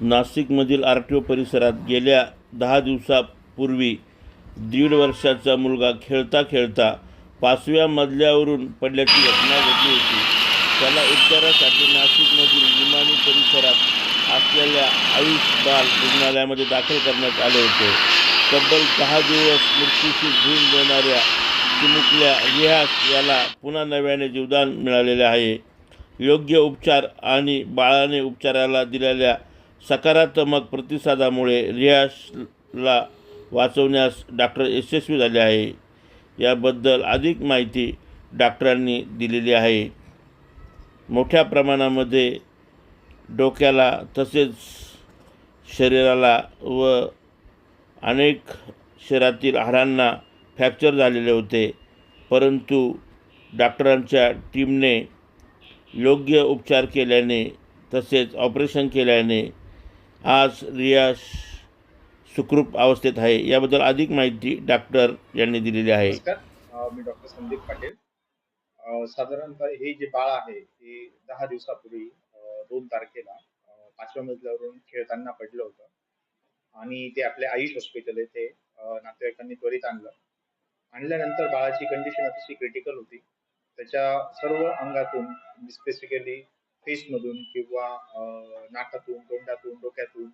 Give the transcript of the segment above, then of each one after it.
नाशिकमधील R T O परिसरात गेल्या दहा दिवसापूर्वी दीड वर्षाचा मुलगा खेळता खेळता पाचव्या मजल्यावरून पडल्याची घटना घडली होती. त्याला उपचारासाठी नाशिकमधील विमानी परिसरात असलेल्या आयुष बाल रुग्णालयामध्ये दाखल करण्यात आले होते. तब्बल दहा दिवस मृत्यूशी झूंज देणाऱ्या चिमुकल्या रिहास याला पुन्हा नव्याने जीवदान मिळालेले आहे. योग्य उपचार आणि बाळाने उपचाराला दिलेल्या सकारात्मक प्रतिसादामुळे रियासला वाचवण्यास डॉक्टर यशस्वी झाले आहे. याबद्दल अधिक माहिती डॉक्टरांनी दिलेली आहे. मोठ्या प्रमाणामध्ये डोक्याला तसेच शरीराला व अनेक शरीरातील हाडांना फ्रॅक्चर झालेले होते. परंतु डॉक्टरांच्या टीमने योग्य उपचार केल्याने तसेच ऑपरेशन केल्याने आज रियास सुखरूप अवस्थेत आहे. याबद्दल अधिक माहिती डॉक्टर यांनी दिलेली आहे. मी डॉक्टर संदीप पाटील. साधारणतः हे जे बाळ आहे ते दहा दिवसापूर्वी दोन तारखेला पाचव्या मजल्यावरून खेळताना पडलं होतं. आणि ते आपल्या आयुष हॉस्पिटल येथे नातेवाईकांनी त्वरित आणलं. आणल्यानंतर बाळाची कंडिशन अतिशय क्रिटिकल होती. त्याच्या सर्व अंगातून स्पेसिफिकली फेसमधून किंवा नाकातून तोंडातून डोक्यातून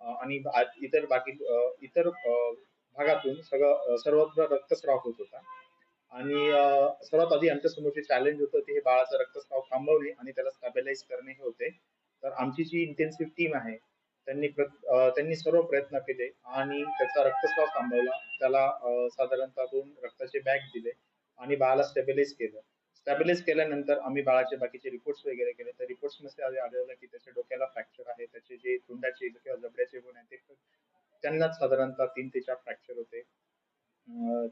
आणि इतर बाकी इतर भागातून सगळं सर्वत्र रक्तस्राव होत होता. आणि सर्वात आधी आमच्या समोरचे चॅलेंज होतं ते हे बाळाचा रक्तस्राव थांबवणे आणि त्याला स्टॅबिलाईज करणे हे होते. तर आमची जी इंटेन्सिव्ह टीम आहे त्यांनी प्र- त्यांनी सर्व प्रयत्न केले आणि त्याचा रक्तस्राव थांबवला. त्याला साधारणतः दोन रक्ताचे बॅग दिले आणि बाळाला स्टॅबिलाईज केलं. स्टॅबिलाइज केल्यानंतर आम्ही बाळाचे बाकीचे रिपोर्ट्स वगैरे केले. तर रिपोर्ट्समध्ये आढळलं की त्याच्या डोक्याला फ्रॅक्चर आहे. त्याचे जे तुंडाचे किंवा जबड्याचे गुण आहेत ते त्यांनाच साधारणतः तीन ते चार फ्रॅक्चर होते.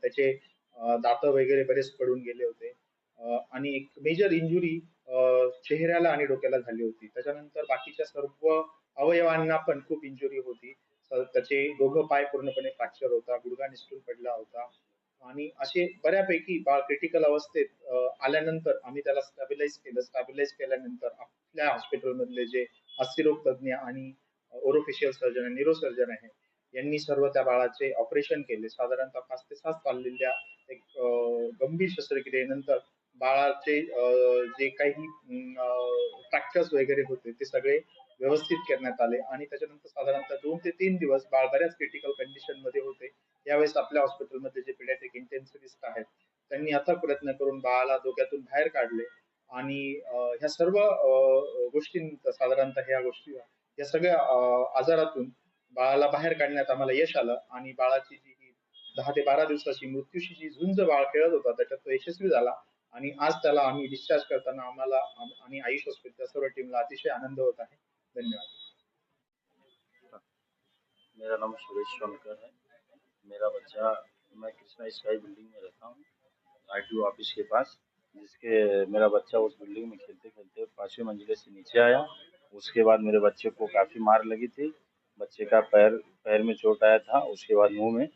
त्याचे दात वगैरे बरेच पडून गेले होते. आणि एक मेजर इंजुरी चेहऱ्याला आणि डोक्याला झाली होती. त्याच्यानंतर बाकीच्या सर्व अवयवांना पण खूप इंजुरी होती. त्याचे दोघं पाय पूर्णपणे फ्रॅक्चर होता. गुडघा निसटून पडला होता. आणि असे बऱ्यापैकी बाळ क्रिटिकल अवस्थेत आल्यानंतर आम्ही त्याला स्टॅबिलाईज केलं. स्टॅबिलाईज केल्यानंतर आपल्या हॉस्पिटलमधले जे अस्थिरोग तज्ज्ञ आणि ओरोफिशियल सर्जन न्यूरो सर्जन आहे यांनी सर्व त्या बाळाचे ऑपरेशन केले. साधारणतः पाच ते सात चाललेल्या एक गंभीर शस्त्रक्रियेनंतर बाळाचे अं, जे काही फ्रॅक्चर्स वगैरे होते ते सगळे व्यवस्थित करण्यात आले. आणि त्याच्यानंतर साधारणतः दोन ते तीन दिवस बाळ बऱ्याच क्रिटिकल कंडिशनमध्ये होते. यावेळेस आपल्या हॉस्पिटलमध्ये जे पिडियाट्रिक इंटेन्सिव्हिस्ट आहेत. त्यांनी अथक प्रयत्न करून बाळाला धोक्यातून बाहेर काढले आणि ह्या सर्व गोष्टी साधारणतः ह्या गोष्टी या सगळ्या आजारातून बाळाला बाहेर काढण्यात आम्हाला यश आलं आणि बाळाची जी ही दहा ते बारा दिवसाची मृत्यूशी जी झुंज बाळ खेळत होता त्याच्यात तो यशस्वी झाला आणि आज त्याला आम्ही डिस्चार्ज करताना आम्हाला आणि आयुष हॉस्पिटलच्या सर्व टीमला अतिशय आनंद होत आहे. धन्यवाद. मेरा नाम सुरेश सोनकर है। मेरा बच्चा मैं कृष्णा स्काई बिल्डिंग में रहता हूँ। आर ऑफ़िस के पास, जिसके मेरा बच्चा उस बिल्डिंग में खेलते खेलते पाँचवें मंजिले से नीचे आया। उसके बाद मेरे बच्चे को काफ़ी मार लगी थी। बच्चे का पैर पैर में चोट आया था, उसके बाद मुँह में।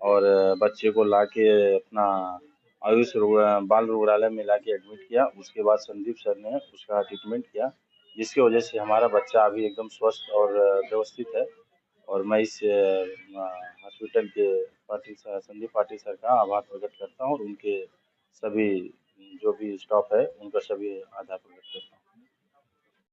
और, बच्चे को ला के अपना आयुष रुग- बाल रुग्णालय में ला के एडमिट किया। उसके बाद संदीप सर ने उसका ट्रीटमेंट किया, जिसकी वजह से हमारा बच्चा अभी एकदम स्वस्थ और व्यवस्थित है। और मैं इस हॉस्पिटल के पाटिल सर संदीप पाटिल सर का आभार प्रकट करता हूँ और उनके सभी जो भी स्टाफ है उनका सभी आभार प्रकट करता हूँ।